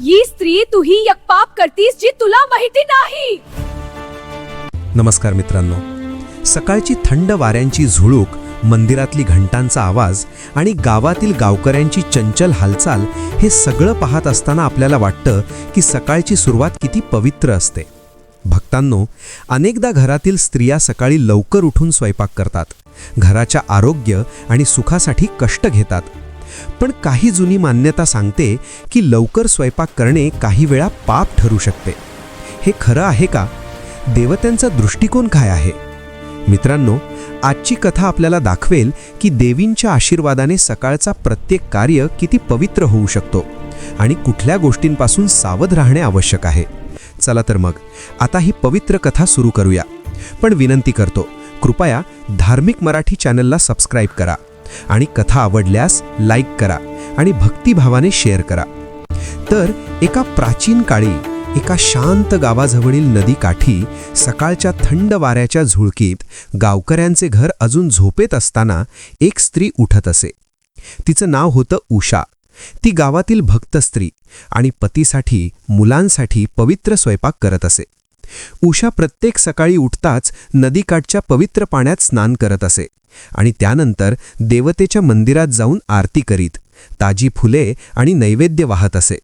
ही स्त्री तू ही एक पाप करतीस जी तुला माहिती नाही. नमस्कार मित्रांनो. सकाळची थंड वाऱ्यांची झुळूक मंदिरातली घंटांचा आवाज आणि गावातील गावकऱ्यांची चंचल हालचाल हे सगळं पाहत असताना आपल्याला वाटतं की सकाळची सुरुवात किती पवित्र असते. भक्तांनो अनेकदा घरातील स्त्रिया सकाळी लवकर उठून स्वयंपाक करतात. घराच्या आरोग्य आणि सुखासाठी कष्ट घेतात. पण काही जुनी मान्यता सांगते की लवकर स्वयंपाक करणे काही वेळा पाप ठरू शकते. हे खरं आहे का? देवत्यांचा दृष्टिकोन काय आहे? मित्रांनो आजची कथा आपल्याला दाखवेल की देवींच्या आशीर्वादाने सकाळचा प्रत्येक कार्य किती पवित्र होऊ शकतो आणि कुठल्या गोष्टींपासून सावध राहणे आवश्यक आहे. चला तर मग आता ही पवित्र कथा सुरू करूया. पण विनंती करतो कृपया धार्मिक मराठी चॅनलला सबस्क्राईब करा. आणि कथा आवडल्यास लाईक करा आणि भक्तिभावाने शेअर करा. तर एका प्राचीन काळी एका शांत गावाजवळील नदीकाठी सकाळच्या थंड वाऱ्याच्या झुळकीत गावकऱ्यांचे घर अजून झोपेत असताना एक स्त्री उठत असे. तिचं नाव होतं उषा. ती गावातील भक्त स्त्री आणि पतीसाठी मुलांसाठी पवित्र स्वयंपाक करत असे. उषा प्रत्येक सकाळी उठताच नदीकाठच्या पवित्र पाण्यात स्नान करत असे. आणि त्यानंतर देवतेच्या मंदिरात जाऊन आरती करीत ताजी फुले आणि नैवेद्य वाहत असे.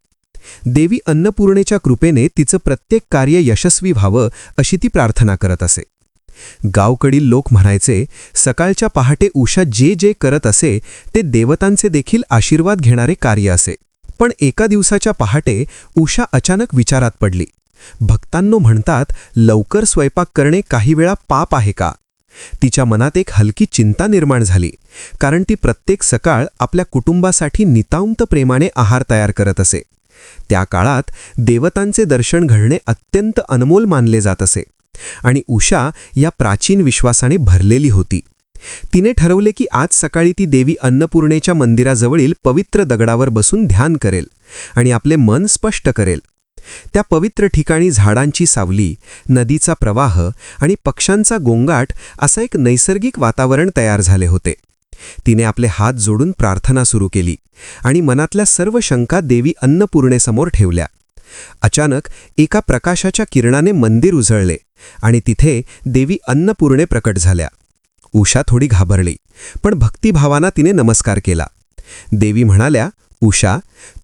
देवी अन्नपूर्णेच्या कृपेने तिचं प्रत्येक कार्य यशस्वी व्हावं अशी ती प्रार्थना करत असे. गावकडील लोक म्हणायचे सकाळच्या पहाटे उषा जे जे करत असे ते देवतांचे देखील आशीर्वाद घेणारे कार्य असे. पण एका दिवसाच्या पहाटे उषा अचानक विचारात पडली. भक्तांनो म्हणतात लवकर स्वयंपाक करणे काही वेळा पाप आहे का? तिच्या मनात एक हलकी चिंता निर्माण झाली कारण ती प्रत्येक सकाळ आपल्या कुटुंबासाठी नितांत प्रेमाने आहार तयार करत असे. त्या काळात देवतांचे दर्शन घडणे अत्यंत अनमोल मानले जात असे आणि उषा या प्राचीन विश्वासाने भरलेली होती. तिने ठरवले की आज सकाळी ती देवी अन्नपूर्णेच्या मंदिराजवळील पवित्र दगडावर बसून ध्यान करेल आणि आपले मन स्पष्ट करेल. त्या पवित्र ठिकाणी झाडांची सावली नदीचा प्रवाह आणि पक्ष्यांचा गोंगाट असं एक नैसर्गिक वातावरण तयार झाले होते. तिने आपले हात जोडून प्रार्थना सुरू केली आणि मनातल्या सर्व शंका देवी अन्नपूर्णेसमोर ठेवल्या. अचानक एका प्रकाशाच्या किरणाने मंदिर उजळले आणि तिथे देवी अन्नपूर्णे प्रकट झाल्या. उषा थोडी घाबरली पण भक्तिभावाना तिने नमस्कार केला. देवी म्हणाल्या उषा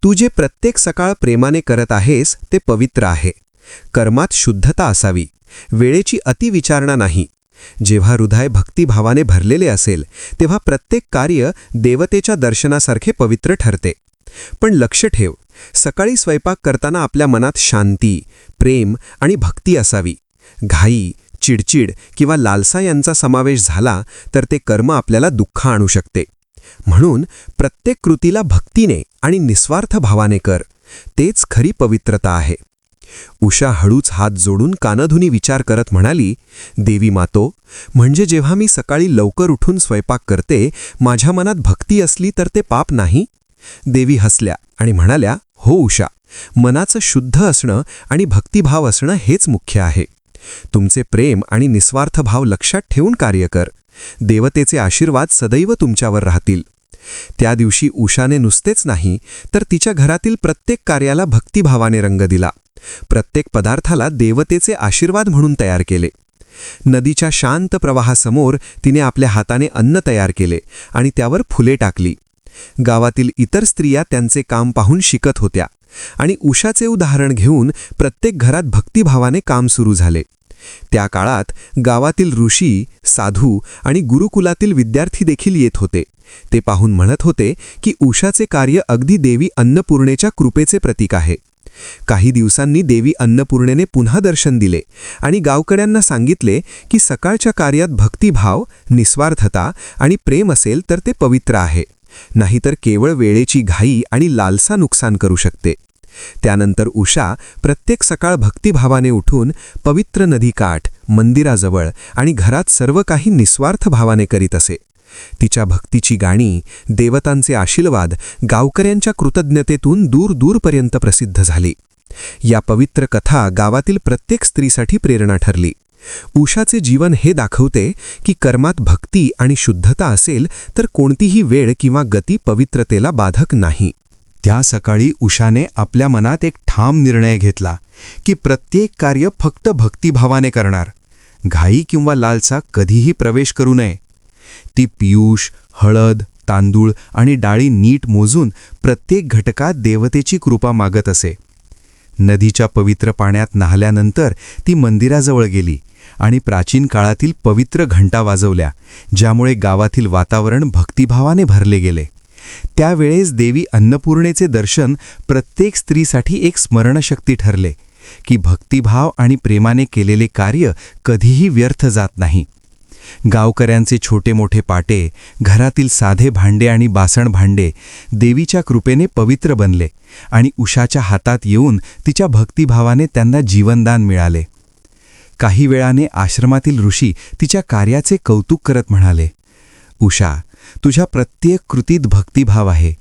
तू जे प्रत्येक सकाळ प्रेमाने करत आहेस ते पवित्र आहे. कर्मात शुद्धता असावी. वेळेची अतिविचारणा नाही. जेव्हा हृदय भक्तिभावाने भरलेले असेल तेव्हा प्रत्येक कार्य देवतेच्या दर्शनासारखे पवित्र ठरते. पण लक्ष ठेव सकाळी स्वयंपाक करताना आपल्या मनात शांती प्रेम आणि भक्ती असावी. घाई चिडचिड किंवा लालसा यांचा समावेश झाला तर ते कर्म आपल्याला दुःख आणू शकते. म्हणून प्रत्येक कृतीला भक्तीने आणि निस्वार्थ भावाने कर. तेच खरी पवित्रता आहे. उषा हळूच हात जोडून कानधुनी विचार करत म्हणाली देवी मातो म्हणजे जेव्हा मी सकाळी लवकर उठून स्वयंपाक करते माझ्या मनात भक्ती असली तर ते पाप नाही? देवी हसल्या आणि म्हणाल्या हो उषा मनाचं शुद्ध असणं आणि भक्तिभाव असणं हेच मुख्य आहे. तुमचे प्रेम आणि निस्वार्थ भाव लक्षात ठेवून कार्य कर. देवतेचे आशीर्वाद सदैव तुमच्यावर राहतील. त्या दिवशी उषाने नुसतेच नाही तर तिच्या घरातील प्रत्येक कार्याला भक्तिभावाने रंग दिला. प्रत्येक पदार्थाला देवतेचे आशीर्वाद म्हणून तयार केले. नदीच्या शांत प्रवाहासमोर तिने आपल्या हाताने अन्न तयार केले आणि त्यावर फुले टाकली. गावातील इतर स्त्रिया त्यांचे काम पाहून शिकत होत्या आणि उषाचे उदाहरण घेऊन प्रत्येक घरात भक्तिभावाने काम सुरू झाले. त्या काळात गावातील ऋषी साधू आणि गुरुकुलातील विद्यार्थी देखील येत होते. ते पाहून म्हणत होते की उषाचे कार्य अगदी देवी अन्नपूर्णेच्या कृपेचे प्रतीक आहे. काही दिवसांनी देवी अन्नपूर्णेने पुन्हा दर्शन दिले आणि गावकड्यांना सांगितले की सकाळच्या कार्यात भक्तिभाव निस्वार्थता आणि प्रेम असेल तर ते पवित्र आहे. नाहीतर केवळ वेळेची घाई आणि लालसा नुकसान करू शकते. त्यानंतर उषा प्रत्येक सकाळ भक्तिभावाने उठून पवित्र नदीकाठ मंदिराजवळ आणि घरात सर्व काही निस्वार्थ भावाने करीत असे. तिच्या भक्तीची गाणी देवतांचे आशीर्वाद गावकऱ्यांच्या कृतज्ञतेतून दूर दूरपर्यंत प्रसिद्ध झाली. या पवित्र कथा गावातील प्रत्येक स्त्रीसाठी प्रेरणा ठरली. उषाचे जीवन हे दाखवते की कर्मात भक्ती आणि शुद्धता असेल तर कोणतीही वेळ किंवा गती पवित्रतेला बाधक नाही. त्या सकाळी उषाने आपल्या मनात एक ठाम निर्णय घेतला की प्रत्येक कार्य फक्त भक्तिभावाने करणार. घाई किंवा लालसा कधीही प्रवेश करू नये. ती पियुष हळद तांदूळ आणि डाळी नीट मोजून प्रत्येक घटकात देवतेची कृपा मागत असे. नदीच्या पवित्र पाण्यात नाहल्यानंतर ती मंदिराजवळ गेली आणि प्राचीन काळातील पवित्र घंटा वाजवल्या ज्यामुळे गावातील वातावरण भक्तिभावाने भरले गेले. त्यावेळेस देवी अन्नपूर्णेचे दर्शन प्रत्येक स्त्रीसाठी एक स्मरणशक्ती ठरले की भक्तिभाव आणि प्रेमाने केलेले कार्य कधीही व्यर्थ जात नाही. गावकऱ्यांचे छोटे मोठे पाटे घरातील साधे भांडे आणि बासण भांडे देवीच्या कृपेने पवित्र बनले आणि उषाच्या हातात येऊन तिच्या भक्तिभावाने त्यांना जीवनदान मिळाले. काही वेळाने आश्रमातील ऋषी तिच्या कार्याचे कौतुक करत म्हणाले उषा तुझ्या प्रत्येक कृतीत भक्तिभाव आहे.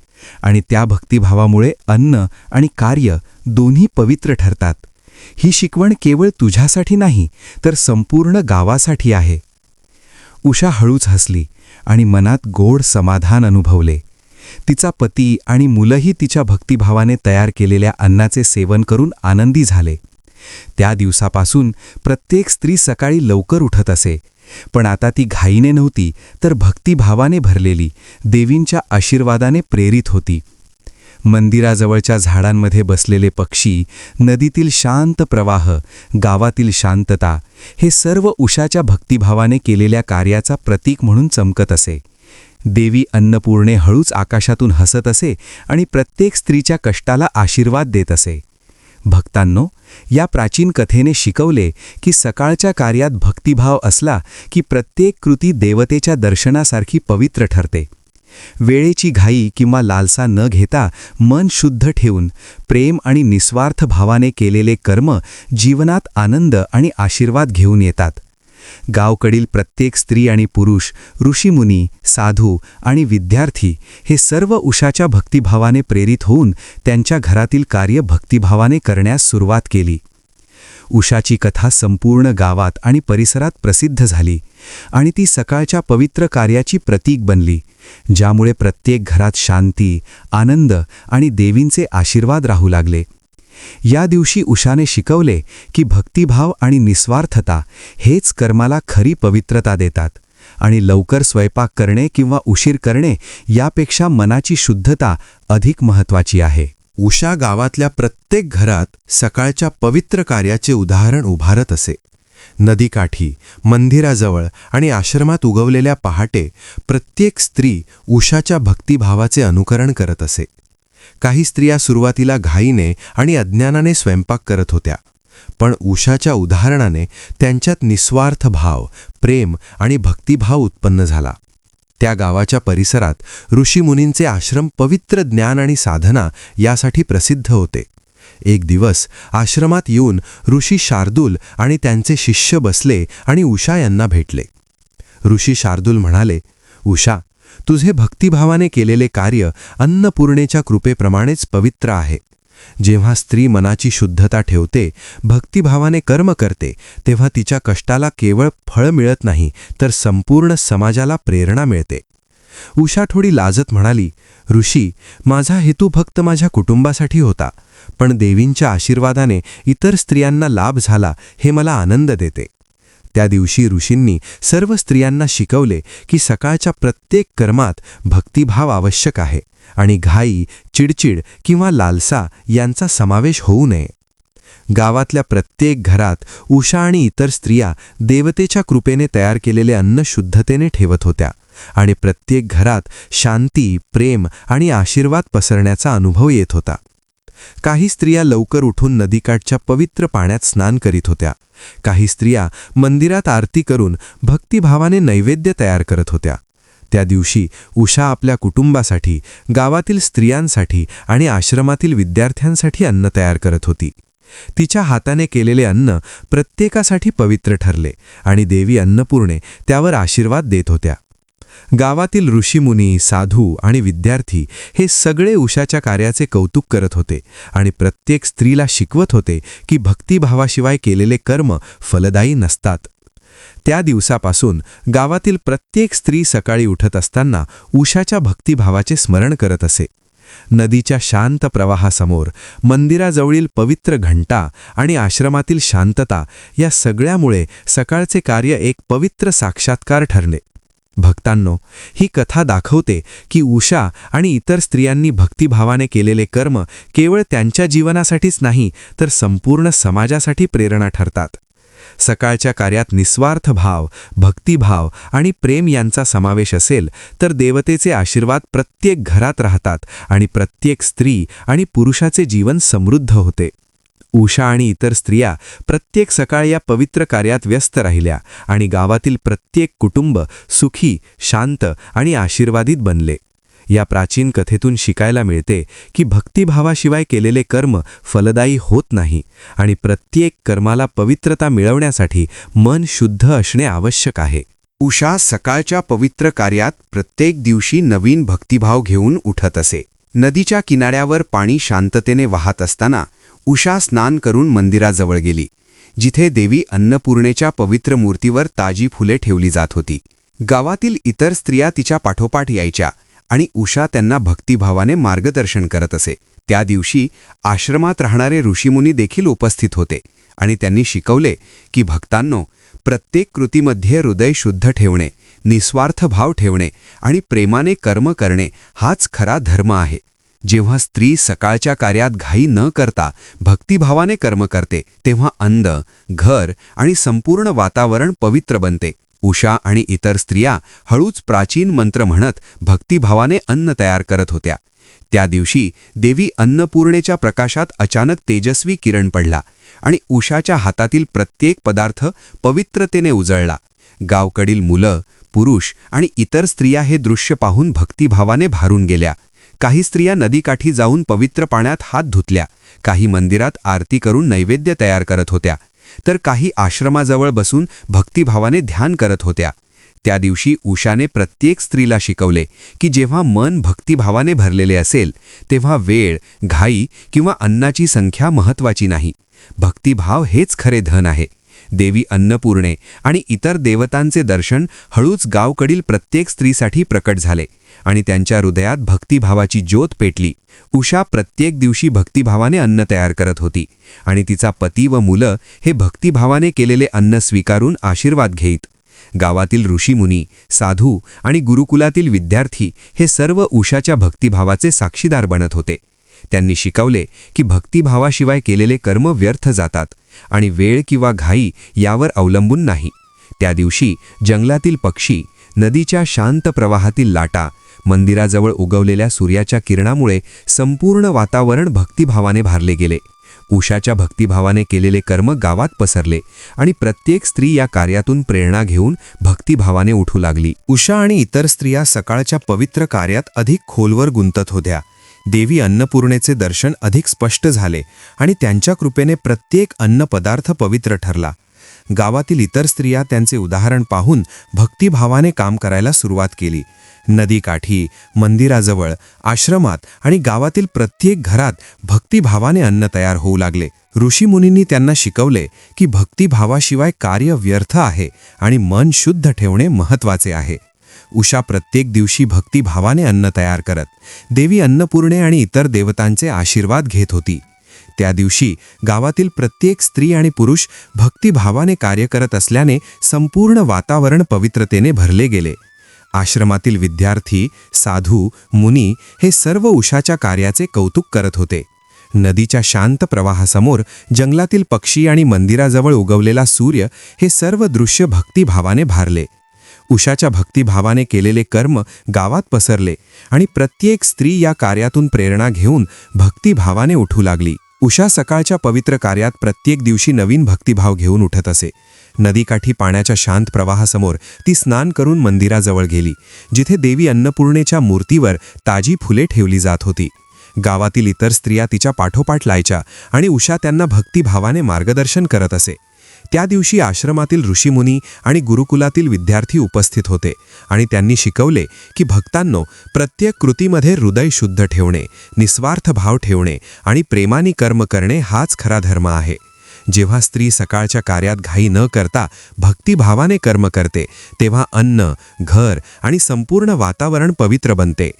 आणि त्या भक्तिभावामुळे अन्न आणि कार्य दोन्ही पवित्र ठरतात. ही शिकवण केवळ तुझ्यासाठी नाही तर संपूर्ण गावासाठी आहे. उषा हळूच हसली आणि मनात गोड समाधान अनुभवले. तिचा पती आणि मुलंही तिच्या भक्तिभावाने तयार केलेल्या अन्नाचे सेवन करून आनंदी झाले. त्या दिवसापासून प्रत्येक स्त्री सकाळी लवकर उठत असे. पण आता ती घाईने नव्हती तर भक्तिभावाने भरलेली देवींच्या आशीर्वादाने प्रेरित होती. मंदिराजवळच्या झाडांमध्ये बसलेले पक्षी नदीतील शांत प्रवाह गावातील शांतता हे सर्व उषाच्या भक्तिभावाने केलेल्या कार्याचा प्रतीक म्हणून चमकत असे. देवी अन्नपूर्णे हळूच आकाशातून हसत असे आणि प्रत्येक स्त्रीच्या कष्टाला आशीर्वाद देत असे. भक्तांनो या प्राचीन कथेने शिकवले की सकाळच्या कार्यात भक्तिभाव असला की प्रत्येक कृती देवतेच्या दर्शनासारखी पवित्र ठरते. वेळेची घाई किंवा लालसा न घेता मन शुद्ध ठेवून प्रेम आणि निस्वार्थ भावाने केलेले कर्म जीवनात आनंद आणि आशीर्वाद घेऊन येतात. गावकडील प्रत्येक स्त्री आणि पुरुष ऋषीमुनी साधू आणि विद्यार्थी हे सर्व उषाच्या भक्तिभावाने प्रेरित होऊन त्यांच्या घरातील कार्य भक्तिभावाने करण्यास सुरुवात केली. उषाची कथा संपूर्ण गावात आणि परिसरात प्रसिद्ध झाली आणि ती सकाळच्या पवित्र कार्याची प्रतीक बनली ज्यामुळे प्रत्येक घरात शांती आनंद आणि देवींचे आशीर्वाद राहू लागले. या दिवशी उषाने शिकवले की भक्तिभाव आणि निस्वार्थता हेच कर्माला खरी पवित्रता देतात. आणि लवकर स्वयंपाक करणे किंवा उशीर करणे यापेक्षा मनाची शुद्धता अधिक महत्वाची आहे. उषा गावातल्या प्रत्येक घरात सकाळच्या पवित्र कार्याचे उदाहरण उभारत असे. नदीकाठी मंदिराजवळ आणि आश्रमात उगवलेल्या पहाटे प्रत्येक स्त्री उषाच्या भक्तिभावाचे अनुकरण करत असे. काही स्त्रिया सुरुवातीला घाईने आणि अज्ञानाने स्वयंपाक करत होत्या. पण उषाच्या उदाहरणाने त्यांच्यात निस्वार्थ भाव प्रेम आणि भक्तिभाव उत्पन्न झाला. त्या गावाच्या परिसरात ऋषीमुनींचे आश्रम पवित्र ज्ञान आणि साधना यासाठी प्रसिद्ध होते. एक दिवस आश्रमात येऊन ऋषी शार्दूल आणि त्यांचे शिष्य बसले आणि उषा यांना भेटले. ऋषी शार्दूल म्हणाले उषा तुझे भक्तिभावाने केलेले कार्य अन्नपूर्णेच्या कृपेप्रमाणेच पवित्र आहे. जेव्हा स्त्री मनाची शुद्धता ठेवते भक्तिभावाने कर्म करते तेव्हा तिच्या कष्टाला केवळ फळ मिळत नाही तर संपूर्ण समाजाला प्रेरणा मिळते. उषा थोडी लाजत म्हणाली ऋषी माझा हेतू फक्त माझ्या कुटुंबासाठी होता पण देवींच्या आशीर्वादाने इतर स्त्रियांना लाभ झाला हे मला आनंद देते. त्या दिवशी ऋषींनी सर्व स्त्रियांना शिकवले की सकाळच्या प्रत्येक कर्मात भक्तिभाव आवश्यक आहे आणि घाई चिडचिड किंवा लालसा यांचा समावेश होऊ नये. गावातल्या प्रत्येक घरात उषा आणि इतर स्त्रिया देवतेच्या कृपेने तयार केलेले अन्न शुद्धतेने ठेवत होत्या आणि प्रत्येक घरात शांती प्रेम आणि आशीर्वाद पसरण्याचा अनुभव येत होता. काही स्त्रिया लवकर उठून नदीकाठच्या पवित्र पाण्यात स्नान करीत होत्या. काही स्त्रिया मंदिरात आरती करून भक्तिभावाने नैवेद्य तयार करत होत्या. त्या दिवशी उषा आपल्या कुटुंबासाठी गावातील स्त्रियांसाठी आणि आश्रमातील विद्यार्थ्यांसाठी अन्न तयार करत होती. तिच्या हाताने केलेले अन्न प्रत्येकासाठी पवित्र ठरले आणि देवी अन्नपूर्णे त्यावर आशीर्वाद देत होत्या. गावातील ऋषीमुनी साधू आणि विद्यार्थी हे सगळे उषाच्या कार्याचे कौतुक करत होते आणि प्रत्येक स्त्रीला शिकवत होते की भक्तिभावाशिवाय केलेले कर्म फलदायी नसतात. त्या दिवसापासून गावातील प्रत्येक स्त्री सकाळी उठत असताना उषाच्या भक्तिभावाचे स्मरण करत असे. नदीच्या शांत प्रवाहासमोर मंदिराजवळील पवित्र घंटा आणि आश्रमातील शांतता या सगळ्यामुळे सकाळचे कार्य एक पवित्र साक्षात्कार ठरले. भक्तांनो ही कथा दाखवते की उषा आणि इतर स्त्रियांनी भक्तिभावाने केलेले कर्म केवळ त्यांच्या जीवनासाठीच नाही तर संपूर्ण समाजासाठी प्रेरणा ठरतात. सकाळच्या कार्यात निस्वार्थ भाव भक्तिभाव आणि प्रेम यांचा समावेश असेल तर देवतेचे आशीर्वाद प्रत्येक घरात राहतात आणि प्रत्येक स्त्री आणि पुरुषाचे जीवन समृद्ध होते. उषा आणि इतर स्त्रिया प्रत्येक सकाळ या पवित्र कार्यात व्यस्त राहिल्या आणि गावातील प्रत्येक कुटुंब सुखी शांत आणि आशीर्वादित बनले. या प्राचीन कथेतून शिकायला मिळते की भक्तिभावाशिवाय केलेले कर्म फलदायी होत नाही आणि प्रत्येक कर्माला पवित्रता मिळवण्यासाठी मन शुद्ध असणे आवश्यक आहे. उषा सकाळच्या पवित्र कार्यात प्रत्येक दिवशी नवीन भक्तिभाव घेऊन उठत असे. नदीच्या किनाऱ्यावर पाणी शांततेने वाहत असताना उषा स्नान करून मंदिराजवळ गेली जिथे देवी अन्नपूर्णेच्या पवित्र मूर्तीवर ताजी फुले ठेवली जात होती. गावातील इतर स्त्रिया तिच्या पाठोपाठ यायच्या आणि उषा त्यांना भक्तिभावाने मार्गदर्शन करत असे. त्या दिवशी आश्रमात राहणारे ऋषीमुनी देखील उपस्थित होते आणि त्यांनी शिकवले की भक्तांनो प्रत्येक कृतीमध्ये हृदय शुद्ध ठेवणे निस्वार्थ भाव ठेवणे आणि प्रेमाने कर्म करणे हाच खरा धर्म आहे. जेव्हा स्त्री सकाळच्या कार्यात घाई न करता भक्तिभावाने कर्म करते तेव्हा अंद घर आणि संपूर्ण वातावरण पवित्र बनते. उषा आणि इतर स्त्रिया हळूच प्राचीन मंत्र म्हणत भक्तिभावाने अन्न तयार करत होत्या. त्या दिवशी देवी अन्नपूर्णेच्या प्रकाशात अचानक तेजस्वी किरण पडला आणि उषाच्या हातातील प्रत्येक पदार्थ पवित्रतेने उजळला. गावकडील मुलं पुरुष आणि इतर स्त्रिया हे दृश्य पाहून भक्तिभावाने भारून गेल्या. काही स्त्रिया नदीकाठी जाऊन पवित्र पाण्यात हात धुतल्या. काही मंदिरात आरती करून नैवेद्य तयार करत होत्या. तर काही आश्रमाजवळ बसून भक्तिभावाने ध्यान करत होत्या. त्या दिवशी उषाने प्रत्येक स्त्रीला शिकवले की जेव्हा मन भक्तिभावाने भरलेले असेल तेव्हा वेळ घाई किंवा अन्नाची संख्या महत्वाची नाही. भक्तिभाव हेच खरे धन आहे. देवी अन्नपूर्णे आणि इतर देवतांचे दर्शन हळूच गावकडील प्रत्येक स्त्रीसाठी प्रकट झाले आणि त्यांच्या हृदयात भक्तिभावाची ज्योत पेटली. उषा प्रत्येक दिवशी भक्तिभावाने अन्न तयार करत होती आणि तिचा पती व मुलं हे भक्तिभावाने केलेले अन्न स्वीकारून आशीर्वाद घेईत. गावातील ऋषीमुनी साधू आणि गुरुकुलातील विद्यार्थी हे सर्व उषाच्या भक्तिभावाचे साक्षीदार बनत होते. त्यांनी शिकवले की भक्तिभावाशिवाय केलेले कर्म व्यर्थ जातात आणि वेळ किंवा घाई यावर अवलंबून नाही. त्या दिवशी जंगलातील पक्षी नदीच्या शांत प्रवाहातील लाटा मंदिराजवळ उगवलेल्या सूर्याच्या किरणामुळे संपूर्ण वातावरण भक्तिभावाने भारले गेले. उषाच्या भक्तिभावाने केलेले कर्म गावात पसरले आणि प्रत्येक स्त्री या कार्यातून प्रेरणा घेऊन भक्तिभावाने उठू लागली. उषा आणि इतर स्त्रिया सकाळच्या पवित्र कार्यात अधिक खोलवर गुंतत होत्या. देवी अन्नपूर्णेचे दर्शन अधिक स्पष्ट झाले आणि त्यांच्या कृपेने प्रत्येक अन्नपदार्थ पवित्र ठरला. गावातील इतर स्त्रिया त्यांचे उदाहरण पाहून भक्तिभावाने काम करायला सुरुवात केली. नदीकाठी मंदिराजवळ आश्रमात आणि गावातील प्रत्येक घरात भक्तिभावाने अन्न तयार होऊ लागले. ऋषीमुनींनी त्यांना शिकवले की भक्तिभावाशिवाय कार्य व्यर्थ आहे आणि मन शुद्ध ठेवणे महत्त्वाचे आहे. उषा प्रत्येक दिवशी भक्तिभावाने अन्न तयार करत देवी अन्नपूर्णे आणि इतर देवतांचे आशीर्वाद घेत होती. त्या दिवशी गावातील प्रत्येक स्त्री आणि पुरुष भक्तिभावाने कार्य करत असल्याने संपूर्ण वातावरण पवित्रतेने भरले गेले. आश्रमातील विद्यार्थी साधू मुनी हे सर्व उषाच्या कार्याचे कौतुक करत होते. नदीच्या शांत प्रवाहासमोर जंगलातील पक्षी आणि मंदिराजवळ उगवलेला सूर्य हे सर्व दृश्य भक्तिभावाने भारले. उषाच्या भक्तिभावाने केलेले कर्म गावात पसरले आणि प्रत्येक स्त्री या कार्यातून प्रेरणा घेऊन भक्तिभावाने उठू लागली. उषा सकाळच्या पवित्र कार्यात प्रत्येक दिवशी नवीन भक्तिभाव घेऊन उठत असे. नदीकाठी पाण्याच्या शांत प्रवाहासमोर ती स्नान करून मंदिराजवळ गेली जिथे देवी अन्नपूर्णेच्या मूर्तीवर ताजी फुले ठेवली जात होती. गावातील इतर स्त्रिया तिच्या पाठोपाठ लायच्या आणि उषा त्यांना भक्तिभावाने मार्गदर्शन करत असे. त्या दिवशी आश्रमातील ऋषीमुनी आणि गुरुकुलातील विद्यार्थी उपस्थित होते आणि त्यांनी शिकवले की भक्तांनो प्रत्येक कृतीमध्ये हृदय शुद्ध ठेवणे निस्वार्थ भाव ठेवणे आणि प्रेमाने कर्म करणे हाच खरा धर्म आहे. जेव्हा स्त्री सकाळच्या कार्यात घाई न करता भक्तिभावाने कर्म करते तेव्हा अन्न घर आणि संपूर्ण वातावरण पवित्र बनते.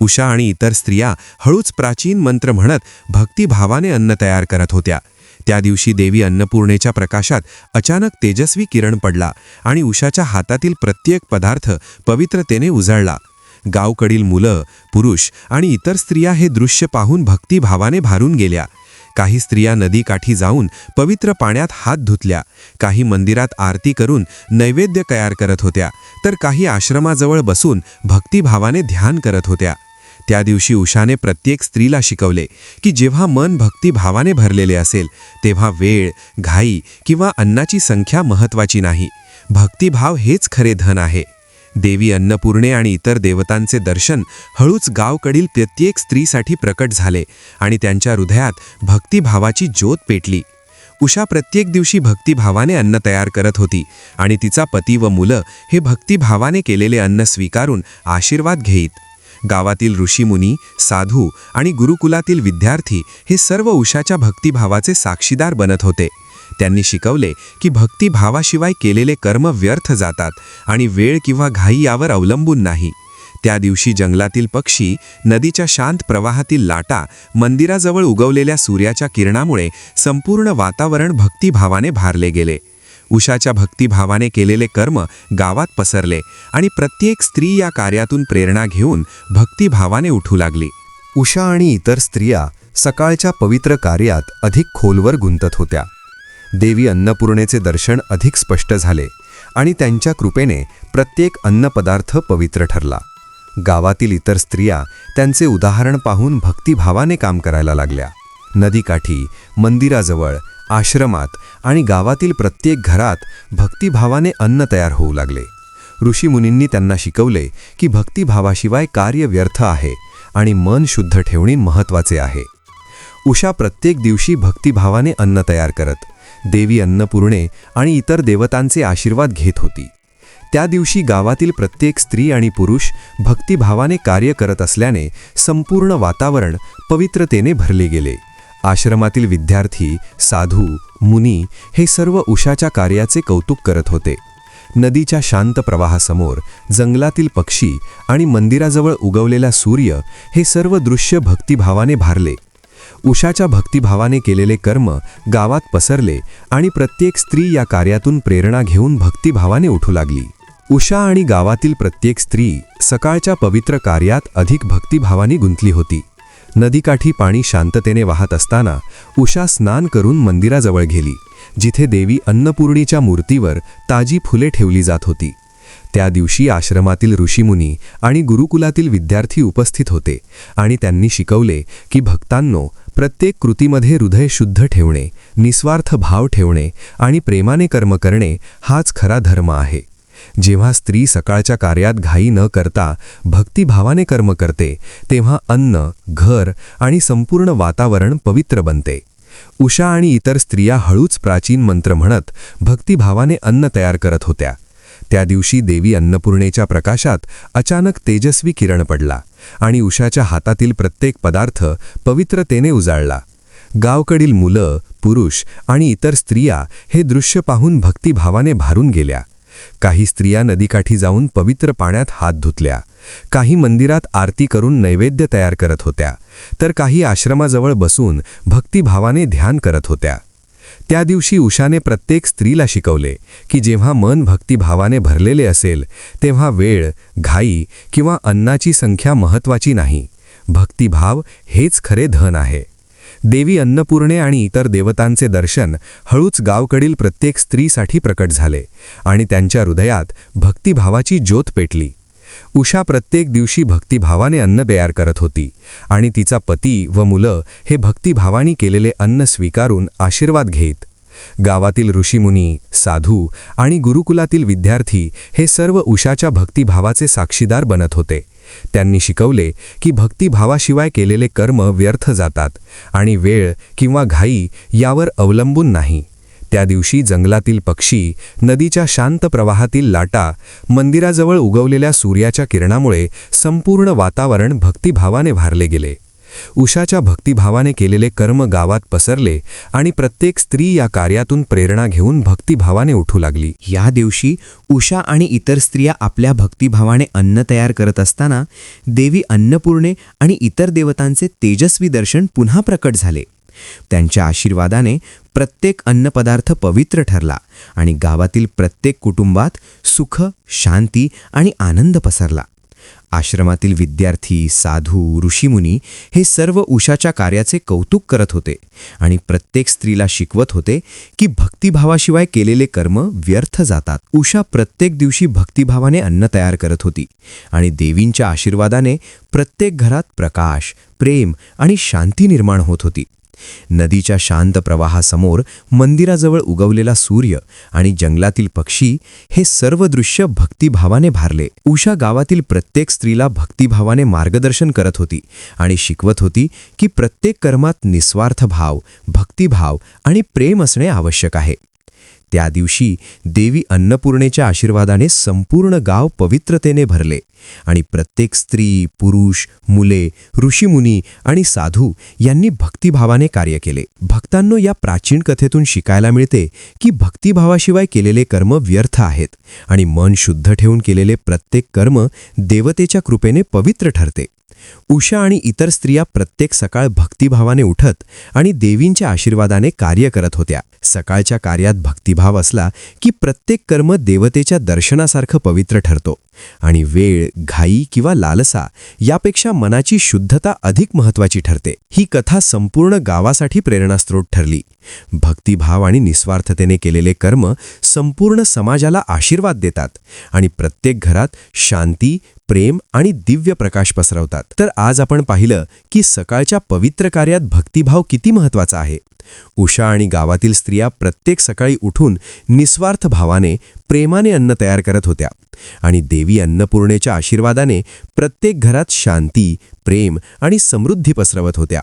उषा आणि इतर स्त्रिया हळूच प्राचीन मंत्र म्हणत भक्तिभावाने अन्न तयार करत होत्या. त्या दिवशी देवी अन्नपूर्णेच्या प्रकाशात अचानक तेजस्वी किरण पडला आणि उषाच्या हातातील प्रत्येक पदार्थ पवित्रतेने उजळला. गावकडील मुलं पुरुष आणि इतर स्त्रिया हे दृश्य पाहून भक्तिभावाने भारून गेल्या. काही स्त्रिया नदीकाठी जाऊन पवित्र पाण्यात हात धुतल्या. काही मंदिरात आरती करून नैवेद्य तयार करत होत्या. तर काही आश्रमाजवळ बसून भक्तिभावाने ध्यान करत होत्या. त्या दिवशी उषाने प्रत्येक स्त्रीला शिकवले की जेव्हा मन भक्तिभावाने भरलेले असेल तेव्हा वेळ घाई किंवा अन्नाची संख्या महत्वाची नाही. भक्तिभाव हेच खरे धन आहे. देवी अन्नपूर्णे आणि इतर देवतांचे दर्शन हळूच गावकडील प्रत्येक स्त्रीसाठी प्रकट झाले आणि त्यांच्या हृदयात भक्तिभावाची ज्योत पेटली. उषा प्रत्येक दिवशी भक्तिभावाने अन्न तयार करत होती आणि तिचा पती व मुलं हे भक्तिभावाने केलेले अन्न स्वीकारून आशीर्वाद घेईत. गावातील ऋषीमुनी साधू आणि गुरुकुलातील विद्यार्थी हे सर्व उषाच्या भक्तिभावाचे साक्षीदार बनत होते. त्यांनी शिकवले की भक्तिभावाशिवाय केलेले कर्म व्यर्थ जातात आणि वेळ किंवा घाई यावर अवलंबून नाही. त्या दिवशी जंगलातील पक्षी नदीच्या शांत प्रवाहातील लाटा मंदिराजवळ उगवलेल्या सूर्याच्या किरणामुळे संपूर्ण वातावरण भक्तिभावाने भारले गेले. उषाच्या भक्तिभावाने केलेले कर्म गावात पसरले आणि प्रत्येक स्त्री या कार्यातून प्रेरणा घेऊन भक्तिभावाने उठू लागली. उषा आणि इतर स्त्रिया सकाळच्या पवित्र कार्यात अधिक खोलवर गुंतत होत्या. देवी अन्नपूर्णेचे दर्शन अधिक स्पष्ट झाले आणि त्यांच्या कृपेने प्रत्येक अन्नपदार्थ पवित्र ठरला. गावातील इतर स्त्रिया त्यांचे उदाहरण पाहून भक्तिभावाने काम करायला लागल्या. नदीकाठी मंदिराजवळ आश्रमात आणि गावातील प्रत्येक घरात भक्तिभावाने अन्न तयार होऊ लागले. ऋषीमुनींनी त्यांना शिकवले की भक्तिभावाशिवाय कार्य व्यर्थ आहे आणि मन शुद्ध ठेवणे महत्त्वाचे आहे. उषा प्रत्येक दिवशी भक्तिभावाने अन्न तयार करत देवी अन्नपूर्णे आणि इतर देवतांचे आशीर्वाद घेत होती. त्या दिवशी गावातील प्रत्येक स्त्री आणि पुरुष भक्तिभावाने कार्य करत असल्याने संपूर्ण वातावरण पवित्रतेने भरले गेले. आश्रमातील विद्यार्थी साधू मुनी हे सर्व उषाच्या कार्याचे कौतुक करत होते. नदीच्या शांत प्रवाहासमोर जंगलातील पक्षी आणि मंदिराजवळ उगवलेला सूर्य हे सर्व दृश्य भक्तिभावाने भारले. उषाच्या भक्तिभावाने केलेले कर्म गावात पसरले आणि प्रत्येक स्त्री या कार्यातून प्रेरणा घेऊन भक्तिभावाने उठू लागली. उषा आणि गावातील प्रत्येक स्त्री सकाळच्या पवित्र कार्यात अधिक भक्तिभावाने गुंतली होती. नदीकाठी पाणी शांततेने वाहत असताना उषा स्नान करून मंदिराजवळ गेली जिथे देवी अन्नपूर्णीच्या मूर्तीवर ताजी फुले ठेवली जात होती. त्या दिवशी आश्रमातील ऋषीमुनी आणि गुरुकुलातील विद्यार्थी उपस्थित होते आणि त्यांनी शिकवले की भक्तांनो प्रत्येक कृतीमध्ये हृदय शुद्ध ठेवणे निस्वार्थ भाव ठेवणे आणि प्रेमाने कर्म करणे हाच खरा धर्म आहे. जेव्हा स्त्री सकाळच्या कार्यात घाई न करता भक्तिभावाने कर्म करते तेव्हा अन्न घर आणि संपूर्ण वातावरण पवित्र बनते. उषा आणि इतर स्त्रिया हळूच प्राचीन मंत्र म्हणत भक्तिभावाने अन्न तयार करत होत्या. त्या दिवशी देवी अन्नपूर्णेच्या प्रकाशात अचानक तेजस्वी किरण पडला आणि उषाच्या हातातील प्रत्येक पदार्थ पवित्रतेने उजाळला. गावकडील मुलं पुरुष आणि इतर स्त्रिया हे दृश्य पाहून भक्तिभावाने भारून गेल्या. काही स्त्रिया नदीकाठी जाऊन पवित्र पाण्यात हात धुतल्या. काही मंदिरात आरती करून नैवेद्य तयार करत होत्या. तर काही आश्रमाजवळ बसून भक्तिभावाने ध्यान करत होत्या. त्या दिवशी उषाने प्रत्येक स्त्रीला शिकवले की जेव्हा मन भक्तिभावाने भरलेले असेल तेव्हा वेळ घाई किंवा अन्नाची संख्या महत्वाची नाही. भक्तिभाव हेच खरे धन आहे. देवी अन्नपूर्णे आणि इतर देवतांचे दर्शन हळूच गावकडील प्रत्येक स्त्रीसाठी प्रकट झाले आणि त्यांच्या हृदयात भक्तिभावाची ज्योत पेटली. उषा प्रत्येक दिवशी भक्तिभावाने अन्न तयार करत होती आणि तिचा पती व मुलं हे भक्तिभावाने केलेले अन्न स्वीकारून आशीर्वाद घेत. गावातील ऋषीमुनी साधू आणि गुरुकुलातील विद्यार्थी हे सर्व उषाच्या भक्तिभावाचे साक्षीदार बनत होते. त्यांनी शिकवले की भक्तिभावाशिवाय केलेले कर्म व्यर्थ जातात आणि वेळ किंवा घाई यावर अवलंबून नाही. त्या दिवशी जंगलातील पक्षी नदीच्या शांत प्रवाहातील लाटा मंदिराजवळ उगवलेल्या सूर्याच्या किरणामुळे संपूर्ण वातावरण भक्तिभावाने भारले गेले. उषाच्या भक्तिभावाने केलेले कर्म गावात पसरले आणि प्रत्येक स्त्री या कार्यातून प्रेरणा घेऊन भक्तिभावाने उठू लागली. या दिवशी उषा आणि इतर स्त्रिया आपल्या भक्तिभावाने अन्न तयार करत असताना देवी अन्नपूर्णे आणि इतर देवतांचे तेजस्वी दर्शन पुन्हा प्रकट झाले. त्यांच्या आशीर्वादाने प्रत्येक अन्नपदार्थ पवित्र ठरला आणि गावातील प्रत्येक कुटुंबात सुख शांती आणि आनंद पसरला. आश्रमातील विद्यार्थी साधू ऋषीमुनी हे सर्व उषाच्या कार्याचे कौतुक करत होते आणि प्रत्येक स्त्रीला शिकवत होते की भक्तिभावाशिवाय केलेले कर्म व्यर्थ जातात. उषा प्रत्येक दिवशी भक्तिभावाने अन्न तयार करत होती आणि देवींच्या आशीर्वादाने प्रत्येक घरात प्रकाश प्रेम आणि शांती निर्माण होत होती. नदीच्या शांत प्रवाहासमोर मंदिराजवळ उगवलेला सूर्य आणि जंगलातील पक्षी हे सर्व दृश्य भक्तिभावाने भारले. उषा गावातील प्रत्येक स्त्रीला भक्तिभावाने मार्गदर्शन करत होती आणि शिकवत होती की प्रत्येक कर्मात निस्वार्थ भाव भक्तिभाव आणि प्रेम असणे आवश्यक आहे. त्या दिवशी देवी अन्नपूर्णेच्या आशीर्वादाने संपूर्ण गाव पवित्रतेने भरले. आणि प्रत्येक स्त्री पुरुष मुले ऋषीमुनी आणि साधू यांनी भक्तिभावाने कार्य केले. भक्तांनो या प्राचीन कथेतून शिकायला मिळते की भक्तिभावाशिवाय केलेले कर्म व्यर्थ आहेत आणि मन शुद्ध ठेवून केलेले प्रत्येक कर्म देवतेच्या कृपेने पवित्र ठरते. उषा आणि इतर स्त्रिया प्रत्येक सकाळ भक्तिभावाने उठत आणि देवींच्या आशीर्वादाने कार्य करत होत्या. सकाळच्या कार्यात भक्तिभाव असला की प्रत्येक कर्म देवतेच्या दर्शनासारखं पवित्र ठरतो. आणि वेळ घाई किंवा लालसा यापेक्षा मनाची शुद्धता अधिक महत्वाची ठरते. ही कथा संपूर्ण गावासाठी प्रेरणास्त्रोत ठरली. भक्तिभाव आणि निस्वार्थतेने केलेले कर्म संपूर्ण समाजाला आशीर्वाद देतात. आणि प्रत्येक घरात शांती प्रेम आणि दिव्य प्रकाश पसरवतात. तर आज आपण पाहिलं की सकाळच्या पवित्र कार्यात भक्तिभाव किती महत्त्वाचा आहे. उषा आणि गावातील स्त्रिया प्रत्येक सकाळी उठून निस्वार्थ भावाने प्रेमाने अन्न तयार करत होत्या. आणि देवी अन्नपूर्णेच्या आशीर्वादाने प्रत्येक घरात शांती प्रेम आणि समृद्धी पसरवत होत्या.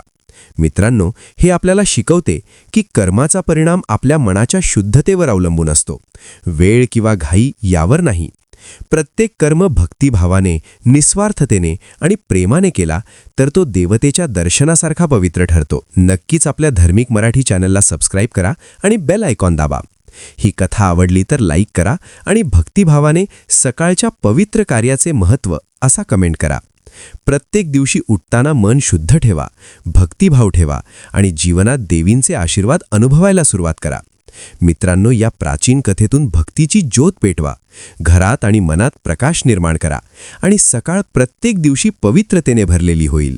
मित्रांनो हे आपल्याला शिकवते की कर्माचा परिणाम आपल्या मनाच्या शुद्धतेवर अवलंबून असतो. वेळ किंवा घाई यावर नाही. प्रत्येक कर्म भक्तिभावाने निस्वार्थतेने आणि प्रेमाने केला तर तो देवतेच्या दर्शनासारखा पवित्र ठरतो. नक्कीच आपल्या धार्मिक मराठी चॅनलला सबस्क्राईब करा आणि बेल आयकॉन दाबा. ही कथा आवडली तर लाईक करा आणि भक्तिभावाने सकाळच्या पवित्र कार्याचे महत्त्व असा कमेंट करा. प्रत्येक दिवशी उठताना मन शुद्ध ठेवा भक्तिभाव ठेवा आणि जीवनात देवींचे आशीर्वाद अनुभवायला सुरुवात करा. मित्रांनो या प्राचीन कथेतून भक्तीची ज्योत पेटवा. घरात आणि मनात प्रकाश निर्माण करा आणि सकाळ प्रत्येक दिवशी पवित्रतेने भरलेली होईल.